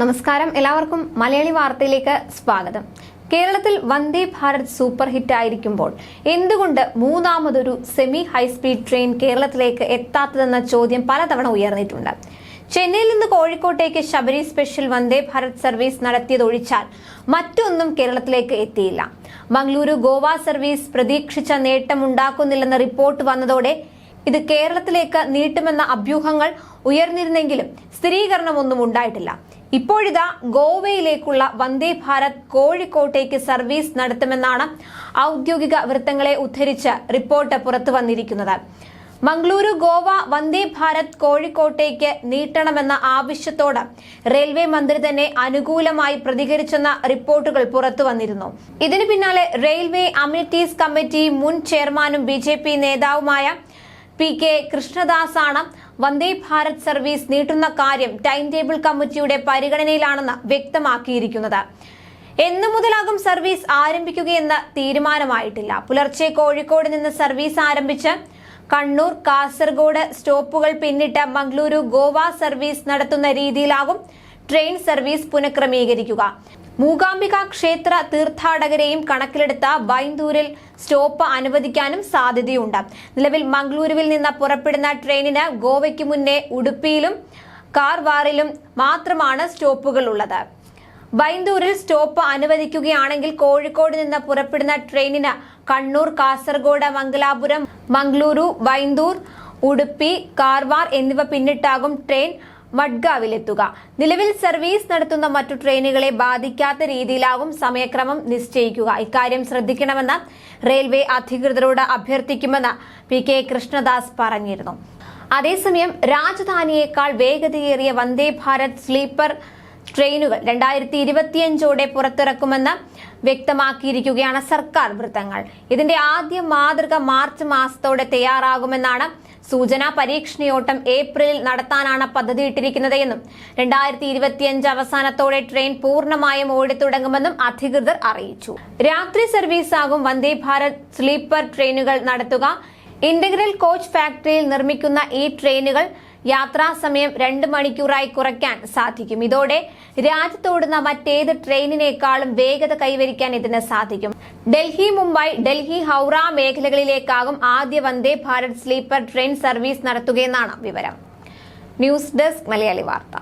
നമസ്കാരം. എല്ലാവർക്കും മലയാളി വാർത്തയിലേക്ക് സ്വാഗതം. കേരളത്തിൽ വന്ദേ ഭാരത് സൂപ്പർ ഹിറ്റ് ആയിരിക്കുമ്പോൾ എന്തുകൊണ്ട് മൂന്നാമതൊരു സെമി ഹൈസ്പീഡ് ട്രെയിൻ കേരളത്തിലേക്ക് എത്താത്തതെന്ന ചോദ്യം പലതവണ ഉയർന്നിട്ടുണ്ട്. ചെന്നൈയിൽ നിന്ന് കോഴിക്കോട്ടേക്ക് ശബരി സ്പെഷ്യൽ വന്ദേ ഭാരത് സർവീസ് നടത്തിയതൊഴിച്ചാൽ മറ്റൊന്നും കേരളത്തിലേക്ക് എത്തിയില്ല. മംഗളൂരു ഗോവ സർവീസ് പ്രതീക്ഷിച്ച നേട്ടമുണ്ടാക്കുന്നില്ലെന്ന റിപ്പോർട്ട് വന്നതോടെ ഇത് കേരളത്തിലേക്ക് നീട്ടുമെന്ന അഭ്യൂഹങ്ങൾ ഉയർന്നിരുന്നെങ്കിലും സ്ഥിരീകരണമൊന്നും ഉണ്ടായിട്ടില്ല. ഇപ്പോഴിതാ ഗോവയിലേക്കുള്ള വന്ദേ ഭാരത് കോഴിക്കോട്ടേക്ക് സർവീസ് നടത്തുമെന്നാണ് ഔദ്യോഗിക വൃത്തങ്ങളെ ഉദ്ധരിച്ച് റിപ്പോർട്ട് പുറത്തു വന്നിരിക്കുന്നത്. മംഗളൂരു ഗോവ വന്ദേ ഭാരത് കോഴിക്കോട്ടേക്ക് നീട്ടണമെന്ന ആവശ്യത്തോട് റെയിൽവേ മന്ത്രി തന്നെ അനുകൂലമായി പ്രതികരിച്ചെന്ന റിപ്പോർട്ടുകൾ പുറത്തു വന്നിരുന്നു. ഇതിനു പിന്നാലെ റെയിൽവേ അമിനിറ്റീസ് കമ്മിറ്റി മുൻ ചെയർമാനും ബി നേതാവുമായ പി കെ കൃഷ്ണദാസാണ് വന്ദേ ഭാരത് സർവീസ് നീട്ടുന്ന കാര്യം ടൈം ടേബിൾ കമ്മിറ്റിയുടെ പരിഗണനയിലാണെന്ന് വ്യക്തമാക്കിയിരിക്കുന്നത്. എന്നു മുതലാകും സർവീസ് ആരംഭിക്കുകയെന്ന് തീരുമാനമായിട്ടില്ല. പുലർച്ചെ കോഴിക്കോട് നിന്ന് സർവീസ് ആരംഭിച്ച് കണ്ണൂർ കാസർഗോഡ് സ്റ്റോപ്പുകൾ പിന്നിട്ട് മംഗളൂരു ഗോവ സർവീസ് നടത്തുന്ന രീതിയിലാകും ട്രെയിൻ സർവീസ് പുനഃക്രമീകരിക്കുക. മൂകാംബിക ക്ഷേത്ര തീർത്ഥാടകരെയും കണക്കിലെടുത്ത ബൈന്ദൂരിൽ സ്റ്റോപ്പ് അനുവദിക്കാനും സാധ്യതയുണ്ട്. നിലവിൽ മംഗളൂരുവിൽ നിന്ന് പുറപ്പെടുന്ന ട്രെയിനിന് ഗോവയ്ക്ക് മുന്നേ ഉടുപ്പിയിലും കാർവാറിലും മാത്രമാണ് സ്റ്റോപ്പുകൾ ഉള്ളത്. ബൈന്ദൂരിൽ സ്റ്റോപ്പ് അനുവദിക്കുകയാണെങ്കിൽ കോഴിക്കോട് നിന്ന് പുറപ്പെടുന്ന ട്രെയിനിന് കണ്ണൂർ കാസർഗോഡ് മംഗലാപുരം മംഗളൂരു ബൈന്ദൂർ ഉടുപ്പി കാർവാർ എന്നിവ പിന്നിട്ടാകും ട്രെയിൻ മഡ്ഗാവിലെത്തുക നിലവിൽ സർവീസ് നടത്തുന്ന മറ്റു ട്രെയിനുകളെ ബാധിക്കാത്ത രീതിയിലാകും സമയക്രമം നിശ്ചയിക്കുക. ഇക്കാര്യം ശ്രദ്ധിക്കണമെന്ന് റെയിൽവേ അധികൃതരോട് അഭ്യർത്ഥിക്കുമെന്ന് പി കെ കൃഷ്ണദാസ് പറഞ്ഞിരുന്നു. അതേസമയം രാജധാനിയേക്കാൾ വേഗതയേറിയ വന്ദേ ഭാരത് സ്ലീപ്പർ ട്രെയിനുകൾ രണ്ടായിരത്തി ഇരുപത്തിയഞ്ചോടെ പുറത്തിറക്കുമെന്ന് വ്യക്തമാക്കിയിരിക്കുകയാണ് സർക്കാർ വൃത്തങ്ങൾ. ഇതിന്റെ ആദ്യ മാതൃക മാർച്ച് മാസത്തോടെ തയ്യാറാകുമെന്നാണ് സൂചന. പരീക്ഷണയോട്ടം ഏപ്രിലിൽ നടത്താനാണ് പദ്ധതി ഇട്ടിരിക്കുന്നത് എന്നും രണ്ടായിരത്തി ഇരുപത്തിയഞ്ച് അവസാനത്തോടെ ട്രെയിൻ പൂർണമായും ഓടിത്തുടങ്ങുമെന്നും അധികൃതർ അറിയിച്ചു. രാത്രി സർവീസ് ആകും വന്ദേ ഭാരത് സ്ലീപ്പർ ട്രെയിനുകൾ നടത്തുക. ഇന്റഗ്രൽ കോച്ച് ഫാക്ടറിയിൽ നിർമ്മിക്കുന്ന ഈ ട്രെയിനുകൾ യാത്രാസമയം രണ്ട് മണിക്കൂറായി കുറയ്ക്കാൻ സാധിക്കും. ഇതോടെ രാജ്യത്തോടുന്ന മറ്റേത് ട്രെയിനിനേക്കാളും വേഗത കൈവരിക്കാൻ ഇതിന് സാധിക്കും. ഡൽഹി മുംബൈ ഡൽഹി ഹൗറ മേഖലകളിലേക്കാകും ആദ്യ Vande Bharat sleeper train service നടത്തുകയെന്നാണ് വിവരം. ന്യൂസ് ഡെസ്ക് മലയാളി വാർത്ത.